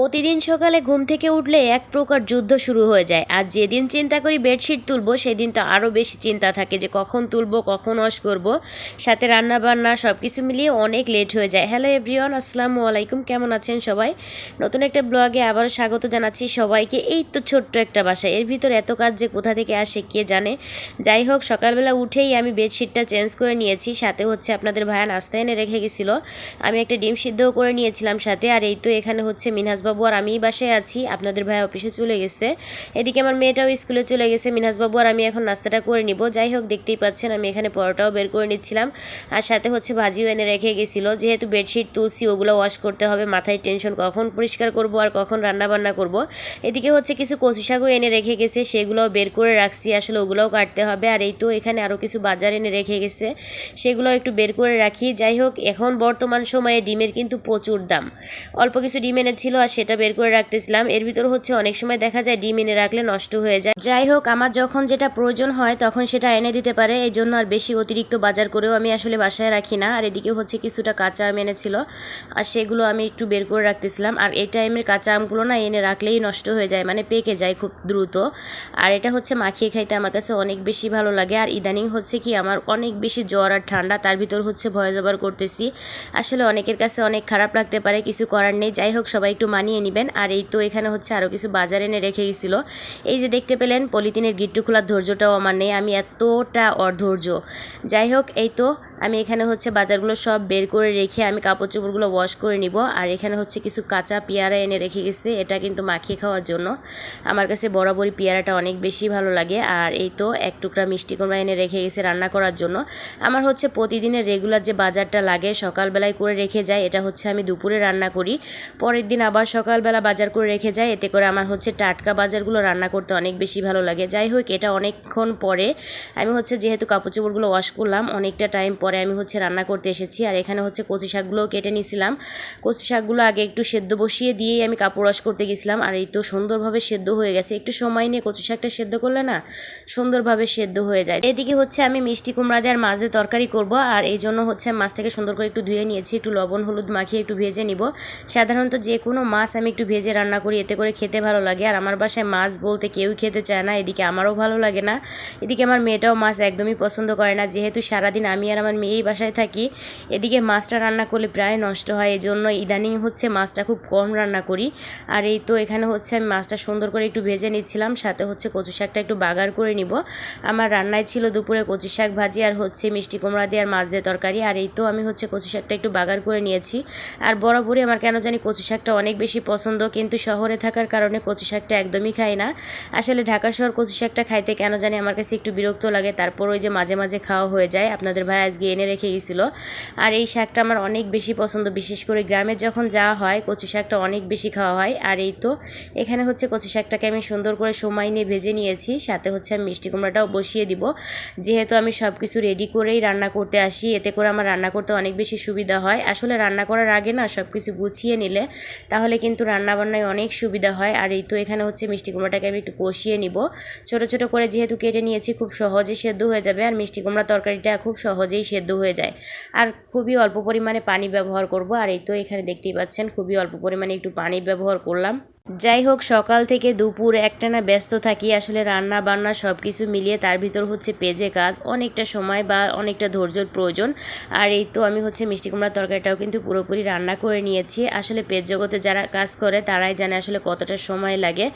প্রতিদিন সকালে ঘুম থেকে উঠলে এক প্রকার যুদ্ধ শুরু হয়ে যায়। আর যেদিন চিন্তা করি বেডশিট তুলবো, সেদিন তো আরও বেশি চিন্তা থাকে যে কখন তুলবো, কখন ওয়াশ করব। সাথে রান্না বান্না সব কিছু মিলিয়ে অনেক লেট হয়ে যায়। হ্যালো এভরিওয়ান আসসালামু আলাইকুম। কেমন আছেন সবাই? নতুন একটা ব্লগে আবারও স্বাগত জানাচ্ছি সবাইকে। এই তো ছোট্ট একটা বাসা এর ভিতর এত কাজ যে কোথা থেকে আসে কে জানে? যাই হোক, সকালবেলা উঠেই আমি বেডশিটটা চেঞ্জ করে নিয়েছি। সাথে হচ্ছে আপনাদের ভাইয়া নাস্তা এনে রেখে গেছিল। আমি একটা ডিম সিদ্ধও করে নিয়েছিলাম সাথে। আর এই তো এখানে হচ্ছে মিনহাসবাবু আর আমি বাসায় আছি। আপনাদের ভাই অফিসে চলে গেছে। এদিকে আমার মেয়েটাও স্কুলে চলে গেছে। মিনহাসবাবু আর আমি এখন নাস্তাটা করে নিব। যাই হোক, দেখতেই পাচ্ছেন আমি এখানে পরোটাও বের করে নিচ্ছিলাম। আর সাথে হচ্ছে ভাজিও এনে রেখে গেছিল। যেহেতু বেডশিট, তুলসি, ওগুলো ওয়াশ করতে হবে, মাথায় টেনশন কখন পরিষ্কার করব আর কখন রান্না বান্না করব। এদিকে হচ্ছে কিছু কচু শাকও এনে রেখে গেছে। সেগুলোও বের করে রাখছি। আসলে ওগুলোও কাটতে হবে। আর এই তো এখানে আরও কিছু বাজার এনে রেখে গেছে। সেগুলো একটু বের করে রাখি। যাই হোক, এখন বর্তমান সময়ে ডিমের কিন্তু প্রচুর দাম। অল্প কিছু ডিম এনেছিল আর সেটা বের করে রাখতেছিলাম। এর ভিতর হচ্ছে অনেক সময় দেখা যায় ডিম এনে রাখলে নষ্ট হয়ে যায়। যাই হোক, আমার যখন যেটা প্রয়োজন হয় তখন সেটা এনে দিতে পারে। এই জন্য আর বেশি অতিরিক্ত বাজার করেও আমি আসলে বাসায় রাখি না। আর এদিকে হচ্ছে কিছুটা কাঁচা আম এনেছিল। আর সেগুলো আমি একটু বের করে রাখতেছিলাম। আর এই টাইমের কাঁচা আমগুলো না এনে রাখলেই নষ্ট হয়ে যায় মানে পেকে যায় খুব দ্রুত। আর এটা হচ্ছে মাখিয়ে খাইতে আমার কাছে অনেক বেশি ভালো লাগে। আর ইদানিং হচ্ছে কি আমার অনেক বেশি জ্বর আর ঠান্ডা, তার ভিতর হচ্ছে ভয় জবর করতেছি। আসলে অনেকের কাছে অনেক খারাপ লাগতে পারে, কিছু করার নেই। যাই হোক, সবাই একটু মানিয়ে নেবেন। আর এই তো এখানে হচ্ছে আরও কিছু বাজার এনে রেখে গেছিল। এই যে দেখতে পেলেন, পলিথিনের গিট্টু খোলার ধৈর্যটাও আমার নেই, আমি এতটা অধৈর্য। যাই হোক, এই তো আমি এখানে হচ্ছে বাজারগুলো সব বের করে রেখে আমি কাপড় চোপড়গুলো ওয়াশ করে নিব। আর এখানে হচ্ছে কিছু কাঁচা পেয়ারা এনে রেখে গেছে, এটা কিন্তু মাখিয়ে খাওয়ার জন্য। আমার কাছে বরাবরই পেয়ারাটা অনেক বেশি ভালো লাগে। আর এই তো এক টুকরা মিষ্টি কুমড়া এনে রেখে গেছে রান্না করার জন্য। আমার হচ্ছে প্রতিদিনের রেগুলার যে বাজারটা লাগে, সকালবেলায় করে রেখে যায়, এটা হচ্ছে আমি দুপুরে রান্না করি। পরের দিন আবার সকালবেলা বাজার করে রেখে যায়, এতে করে আমার হচ্ছে টাটকা বাজারগুলো রান্না করতে অনেক বেশি ভালো লাগে। যাই হোক, এটা অনেকক্ষণ পরে আমি হচ্ছে যেহেতু কাপড় চোপড়গুলো ওয়াশ করলাম, অনেকটা টাইম পরে আমি হচ্ছে রান্না করতে এসেছি। আর এখানে হচ্ছে কচু শাকগুলোও কেটে নিয়েছিলাম। কচু শাকগুলো আগে একটু সেদ্ধ বসিয়ে দিয়েই আমি কাপড় ওয়াশ করতে গেছিলাম। আর এই তো সুন্দরভাবে সেদ্ধ হয়ে গেছে। একটু সময় নিয়ে কচু শাকটা সেদ্ধ করলে না সুন্দরভাবে সেদ্ধ হয়ে যায়। এদিকে হচ্ছে আমি মিষ্টি কুমড়া দিয়ে আর মাছ দিয়ে তরকারি করব। আর এই জন্য হচ্ছে মাছটাকে সুন্দর করে একটু ধুয়ে নিয়েছি। একটু লবণ, হলুদ মাখিয়ে একটু ভেজে নিব। সাধারণত যে কোনো মাছ আমি একটু ভেজে রান্না করি। এতে করে খেতে ভালো লাগে। আর আমার বাসায় মাছ বলতে কেউই খেতে চায় না। এদিকে আমারও ভালো লাগে না। এদিকে আমার মেয়েটাও মাছ একদমই পছন্দ করে না। যেহেতু সারাদিন আমি আর আমার মেয়েই বাসায় থাকি, এদিকে মাছটা রান্না করলে প্রায় নষ্ট হয় এই জন্য ইদানিং হচ্ছে মাছটা খুব কম রান্না করি। আর এই তো এখানে হচ্ছে আমি মাছটা সুন্দর করে একটু ভেজে নিচ্ছিলাম, সাথে হচ্ছে কচু শাকটা একটু বাগার করে নিব। আমার রান্নায় ছিল দুপুরে কচু শাক ভাজি আর হচ্ছে মিষ্টি কুমড়া দিয়ে আর মাছ দিয়ে তরকারি, আর এই তো আমি হচ্ছে কচু শাকটা একটু বাগার করে নিয়েছি। আর বরাবরই আমার কেন জানি কচু শাকটা অনেক বেশি পছন্দ, কিন্তু শহরে থাকার কারণে কচু শাকটা একদমই খাই না। আসলে ঢাকা শহর কচু শাকটা খাইতে কেন জানি আমার কাছে একটু বিরক্ত লাগে, তারপর ওই যে মাঝে মাঝে খাওয়া হয়ে যায়। আপনাদের ভাই আজকে এনে রেখে গেছিল। আর এই শাকটা আমার অনেক বেশি পছন্দ, বিশেষ করে গ্রামে যখন যাওয়া হয়, কচু শাকটা অনেক বেশি খাওয়া হয়। আর এই তো, এখানে হচ্ছে কচু শাকটাকে আমি সুন্দর করে সময় নিয়ে ভেজে নিয়েছি। সাথে হচ্ছে আমি মিষ্টি কুমড়াটাও বসিয়ে দিব। যেহেতু আমি সব কিছু রেডি করেই রান্না করতে আসি, এতে করে আমার রান্না করতে অনেক বেশি সুবিধা হয়। আসলে রান্না করার আগে না সব কিছু গুছিয়ে নিলে তাহলে কিন্তু রান্নাবান্নায় অনেক সুবিধা হয়। আর এই তো, এখানে হচ্ছে মিষ্টি কুমড়াটাকে আমি একটু কষিয়ে নিব। ছোট ছোট করে যেহেতু কেটে নিয়েছি, খুব সহজেই সেদ্ধ হয়ে যাবে। আর মিষ্টি কুমড়া তরকারিটা খুব সহজেই সেদ্ধ হয়ে যায়। আর খুবই অল্প পরিমাণে পানি ব্যবহার করব। আর এই তো এখানে দেখতেই পাচ্ছেন, খুবই অল্প পরিমাণে একটু পানি ব্যবহার করলাম। যাই হোক সকাল থেকে দুপুর একটানা ব্যস্ত থাকি। আসলে রান্না বান্না সব কিছু মিলিয়ে তার ভিতর হচ্ছে পেজে কাজ, অনেকটা সময় বা অনেকটা ধৈর্যর প্রয়োজন। আর এই তো আমি হচ্ছে মিষ্টি কুমড়ার তরকারিটাও কিন্তু পুরোপুরি রান্না করে নিয়েছি। আসলে পেজ জগতে যারা কাজ করে, তারাই জানে আসলে কতটা সময় লাগে।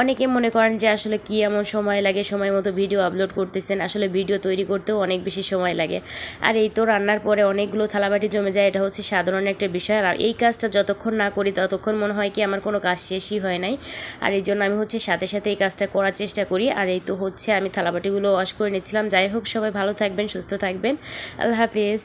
অনেকে মনে করেন যে আসলে কি এমন সময় লাগে, সময় মতো ভিডিও আপলোড করতেছেন। আসলে ভিডিও তৈরি করতেও অনেক বেশি সময় লাগে। আর এই তো রান্নার পরে অনেকগুলো থালাবাটি জমে যায়, এটা হচ্ছে সাধারণ একটা বিষয়। আর এই কাজটা যতক্ষণ না করি, ততক্ষণ মনে হয় কি আমার কোনো কাজ শেষই হয় নাই। আর এই জন্য আমি হচ্ছে সাথে সাথে এই কাজটা করার চেষ্টা করি। আর এই তো হচ্ছে আমি থালাবাটিগুলো ওয়াশ করে নিচ্ছিলাম। যাই হোক, সবাই ভালো থাকবেন, সুস্থ থাকবেন। আল্লাহ হাফিজ।